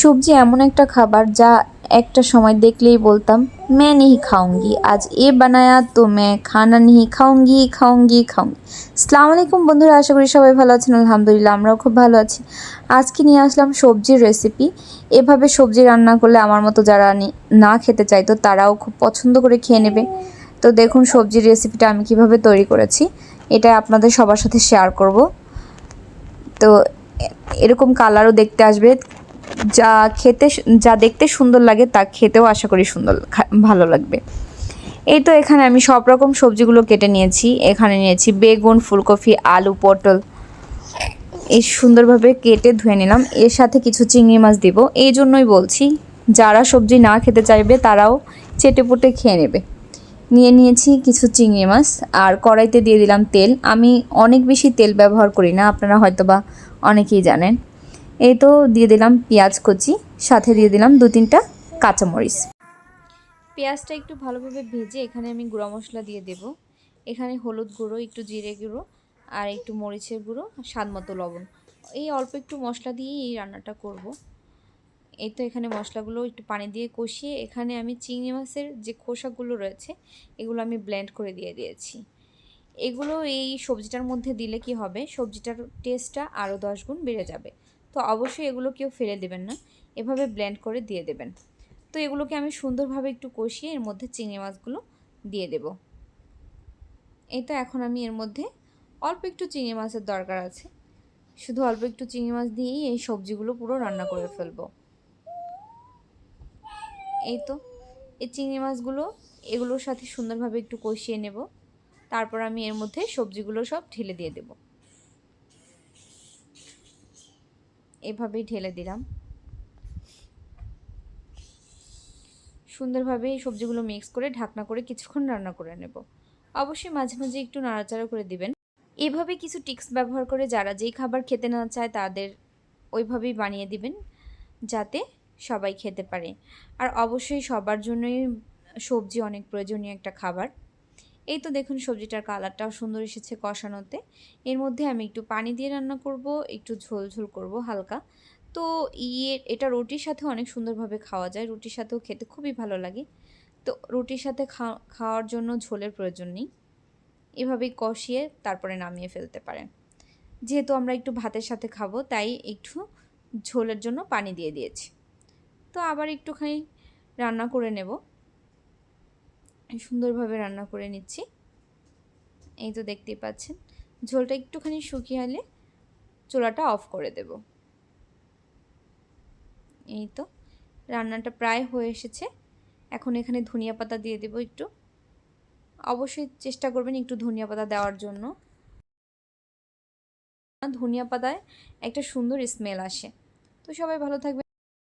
সবজি এমন একটা খাবার যা একটা সময় দেখলেই বলতাম, মে নেহি খাওঙ্গি, আজ এ বানায়া তো মে খানা নেহি খাওঙ্গি খাউঙ্গি খাওঙ্গি। সালাম আলাইকুম বন্ধুরা, আশা করি সবাই ভালো আছেন, আলহামদুলিল্লাহ আমরাও খুব ভালো আছি। আজকে নিয়ে আসলাম সবজির রেসিপি এভাবে সবজি রান্না করলে আমার মতো যারা না খেতে চাইতো তারাও খুব পছন্দ করে খেয়ে নেবে। তো দেখুন সবজির রেসিপিটা আমি কীভাবে তৈরি করেছি, এটা আপনাদের সবার সাথে শেয়ার করব। তো এরকম কালারও দেখতে আসবে। যা খেতে যা দেখতে সুন্দর লাগে তা খেতেও আশা করি সুন্দর ভালো লাগবে। এই তো এখানে আমি সব রকম সবজিগুলো কেটে নিয়েছি। এখানে নিয়েছি বেগুন, ফুলকপি, আলু, পটল। এই সুন্দরভাবে কেটে ধুয়ে নিলাম। এর সাথে কিছু চিংড়ি মাছ দিব। এই জন্যই বলছি, যারা সবজি না খেতে চাইবে তারাও চেটে পুটে খেয়ে নেবে। নিয়ে নিয়েছি কিছু চিংড়ি মাছ আর কড়াইতে দিয়ে দিলাম তেল। আমি অনেক বেশি তেল ব্যবহার করি না, আপনারা হয়তো বা অনেকেই জানেন। এই তো দিয়ে দিলাম পেঁয়াজ কুচি, সাথে দিয়ে দিলাম দু তিনটা কাঁচামরিচ। পেঁয়াজটা একটু ভালোভাবে ভেজে এখানে আমি গুঁড়া মশলা দিয়ে দেব। এখানে হলুদ গুঁড়ো, একটু জিরে গুঁড়ো আর একটু মরিচের গুঁড়ো, স্বাদ মতো লবণ। এই অল্প একটু মশলা দিয়েই এই রান্নাটা করব। এই তো এখানে মশলাগুলো একটু পানি দিয়ে কষিয়ে এখানে আমি চিংড়ি মাছের যে খোসাগুলো রয়েছে, এগুলো আমি ব্লেন্ড করে দিয়ে দিয়েছি। এগুলো এই সবজিটার মধ্যে দিলে কি হবে? সবজিটার টেস্টটা আরও দশ গুণ বেড়ে যাবে। তো অবশ্যই এগুলো কেউ ফেলে দেবেন না। এভাবে ব্লেন্ড করে দিয়ে দেবেন। তো এগুলোকে আমি সুন্দরভাবে একটু কষিয়ে এর মধ্যে চিংড়ি মাছগুলো দিয়ে দেব। এই তো এখন আমি এর মধ্যে অল্প একটু চিংড়ি মাছের দরকার আছে। শুধু অল্প একটু চিংড়ি মাছ দিয়েই এই সবজিগুলো পুরো রান্না করে ফেলব। এই তো এই চিংড়ি মাছগুলো এগুলোর সাথে সুন্দরভাবে একটু কষিয়ে নেব। তারপর আমি এর মধ্যে সবজিগুলো সব ঢেলে দিয়ে দেব। এভাবেই ঢেলে দিলাম। সুন্দরভাবে এই সবজিগুলো মিক্স করে, ঢাকনা করে কিছুক্ষণ রান্না করে নেব। অবশ্যই মাঝে মাঝে একটু নাড়াচাড়া করে দিবেন। এভাবে কিছু টিক্স ব্যবহার করে যারা যেই খাবার খেতে না চায় তাদের ওইভাবেই বানিয়ে দিবেন, যাতে সবাই খেতে পারে। আর অবশ্যই সবার জন্যই সবজি অনেক প্রয়োজনীয় একটা খাবার। এই তো দেখুন সবজিটার কালারটাও সুন্দর এসেছে কষানোতে। এর মধ্যে আমি একটু পানি দিয়ে রান্না করব, একটু ঝোল ঝোল করব হালকা। তো ইয়ে এটা রুটির সাথে অনেক সুন্দরভাবে খাওয়া যায়, রুটির সাথেও খেতে খুবই ভালো লাগে। তো রুটির সাথে খাওয়ার জন্য ঝোলের প্রয়োজন নেই। এভাবেই কষিয়ে তারপরে নামিয়ে ফেলতে পারেন। যেহেতু আমরা একটু ভাতের সাথে খাব, তাই একটু ঝোলের জন্য পানি দিয়ে দিয়েছি। তো আবার একটুখানি রান্না করে নেব। সুন্দরভাবে রান্না করে নিচ্ছি। এই তো দেখতেই পাচ্ছেন। ঝোলটা একটুখানি শুকিয়ে হলে চুলাটা অফ করে দেব। এই তো রান্নাটা প্রায় হয়ে এসেছে। এখন এখানে ধনিয়া পাতা দিয়ে দেব একটু। অবশ্যই চেষ্টা করবেন একটু ধনিয়া পাতা দেওয়ার জন্য। ধনিয়া পাতায় একটা সুন্দর স্মেল আসে। তো সবাই ভালো থাকবে